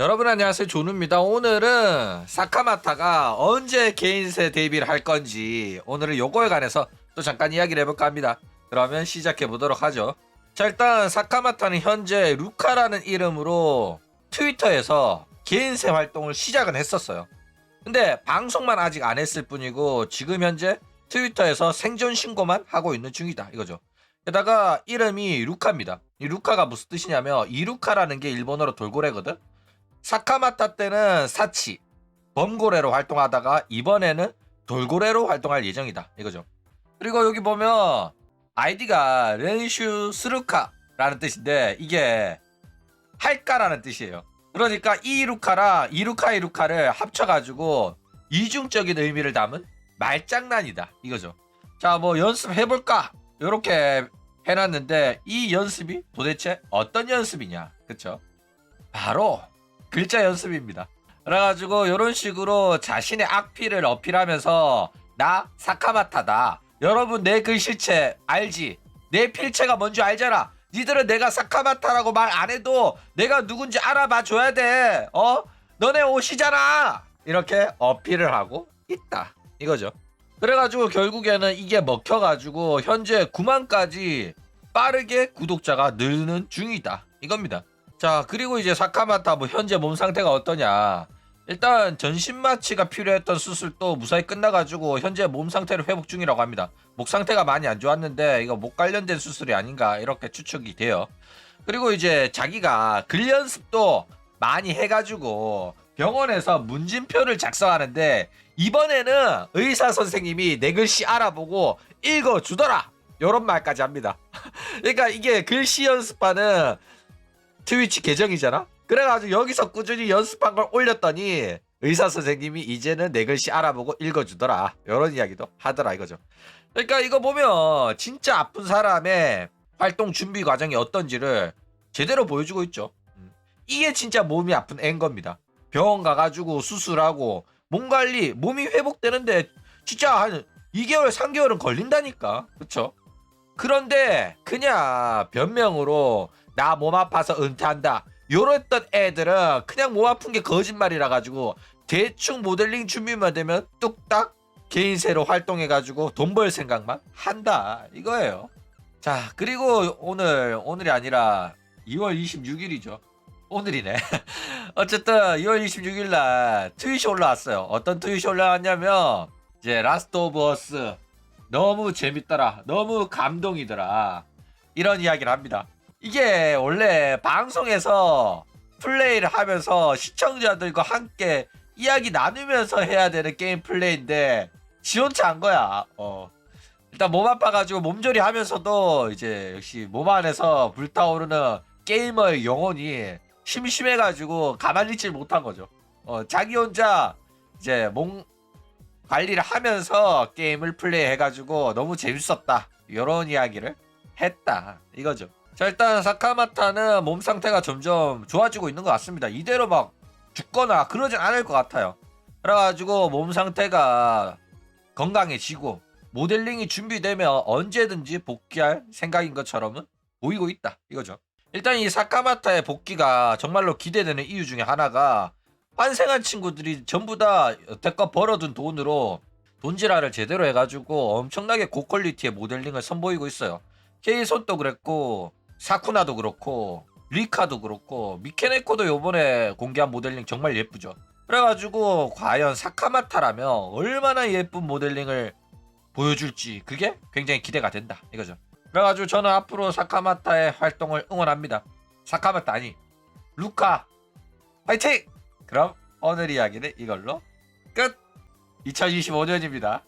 여러분 안녕하세요. 조누입니다. 오늘은 사카마타가 언제 개인세 데뷔를 할 건지 오늘은 요거에 관해서 또 잠깐 이야기를 해볼까 합니다. 그러면 시작해 보도록 하죠. 자 일단 사카마타는 현재 루카라는 이름으로 트위터에서 개인세 활동을 시작은 했었어요. 근데 방송만 아직 안 했을 뿐이고 지금 현재 트위터에서 생존 신고만 하고 있는 중이다. 이거죠. 게다가 이름이 루카입니다. 이 루카가 무슨 뜻이냐면 이루카라는 게 일본어로 돌고래거든 사카마타 때는 사치 범고래로 활동하다가 이번에는 돌고래로 활동할 예정이다. 이거죠. 그리고 여기 보면 아이디가 렌슈 스루카라는 뜻인데 이게 할까라는 뜻이에요. 그러니까 이루카랑 이루카 이루카를 합쳐가지고 이중적인 의미를 담은 말장난이다. 이거죠. 자 뭐 연습해볼까? 요렇게 해놨는데 이 연습이 도대체 어떤 연습이냐? 그쵸? 바로 글자 연습입니다. 그래가지고 이런 식으로 자신의 악필을 어필하면서 나 사카마타다. 여러분 내 글씨체 알지? 내 필체가 뭔지 알잖아. 니들은 내가 사카마타라고 말 안 해도 내가 누군지 알아봐 줘야 돼. 어? 너네 옷이잖아. 이렇게 어필을 하고 있다. 이거죠. 그래가지고 결국에는 이게 먹혀가지고 현재 9만까지 빠르게 구독자가 늘는 중이다. 이겁니다. 자 그리고 이제 사카마타 뭐 현재 몸 상태가 어떠냐. 일단 전신 마취가 필요했던 수술도 무사히 끝나가지고 현재 몸 상태를 회복 중이라고 합니다. 목 상태가 많이 안 좋았는데 이거 목 관련된 수술이 아닌가 이렇게 추측이 돼요. 그리고 이제 자기가 글 연습도 많이 해가지고 병원에서 문진표를 작성하는데 이번에는 의사 선생님이 내 글씨 알아보고 읽어주더라. 요런 말까지 합니다. 그러니까 이게 글씨 연습하는 트위치 계정이잖아? 그래가지고 여기서 꾸준히 연습한 걸 올렸더니 의사 선생님이 이제는 내 글씨 알아보고 읽어주더라. 이런 이야기도 하더라 이거죠. 그러니까 이거 보면 진짜 아픈 사람의 활동 준비 과정이 어떤지를 제대로 보여주고 있죠. 음. 이게 진짜 몸이 아픈 애인 겁니다. 병원 가가지고 수술하고 몸 관리, 몸이 회복되는데 진짜 한 2개월, 3개월은 걸린다니까. 그쵸? 그런데 그냥 변명으로 나 몸 아파서 은퇴한다. 요랬던 애들은 그냥 몸 아픈 게 거짓말이라 가지고 대충 모델링 준비만 되면 뚝딱 개인세로 활동해 가지고 돈 벌 생각만 한다. 이거예요. 자, 그리고 오늘 오늘이 아니라 2월 26일이죠. 오늘이네. 어쨌든 2월 26일 날 트윗이 올라왔어요. 어떤 트윗이 올라왔냐면 이제 라스트 오브 어스 너무 재밌더라. 너무 감동이더라. 이런 이야기를 합니다. 이게 원래 방송에서 플레이를 하면서 시청자들과 함께 이야기 나누면서 해야 되는 게임 플레이인데 지원치 한 거야. 어. 일단 몸 아파가지고 몸조리 하면서도 이제 역시 몸 안에서 불타오르는 게이머의 영혼이 심심해가지고 가만히 있질 못한 거죠. 어, 자기 혼자 이제 몸 관리를 하면서 게임을 플레이해가지고 너무 재밌었다. 이런 이야기를 했다. 이거죠. 자 일단 사카마타는 몸 상태가 점점 좋아지고 있는 것 같습니다. 이대로 막 죽거나 그러진 않을 것 같아요. 그래가지고 몸 상태가 건강해지고 모델링이 준비되면 언제든지 복귀할 생각인 것처럼은 보이고 있다. 이거죠. 일단 이 사카마타의 복귀가 정말로 기대되는 이유 중에 하나가 환생한 친구들이 전부 다 여태껏 벌어둔 돈으로 돈지라를 제대로 해가지고 엄청나게 고퀄리티의 모델링을 선보이고 있어요. 케이손도 그랬고 사쿠나도 그렇고 리카도 그렇고 미케네코도 요번에 공개한 모델링 정말 예쁘죠. 그래가지고 과연 사카마타라면 얼마나 예쁜 모델링을 보여줄지 그게 굉장히 기대가 된다 이거죠. 그래가지고 저는 앞으로 사카마타의 활동을 응원합니다. 사카마타 아니 루카 화이팅! 그럼 오늘 이야기는 이걸로 끝! 2025년입니다.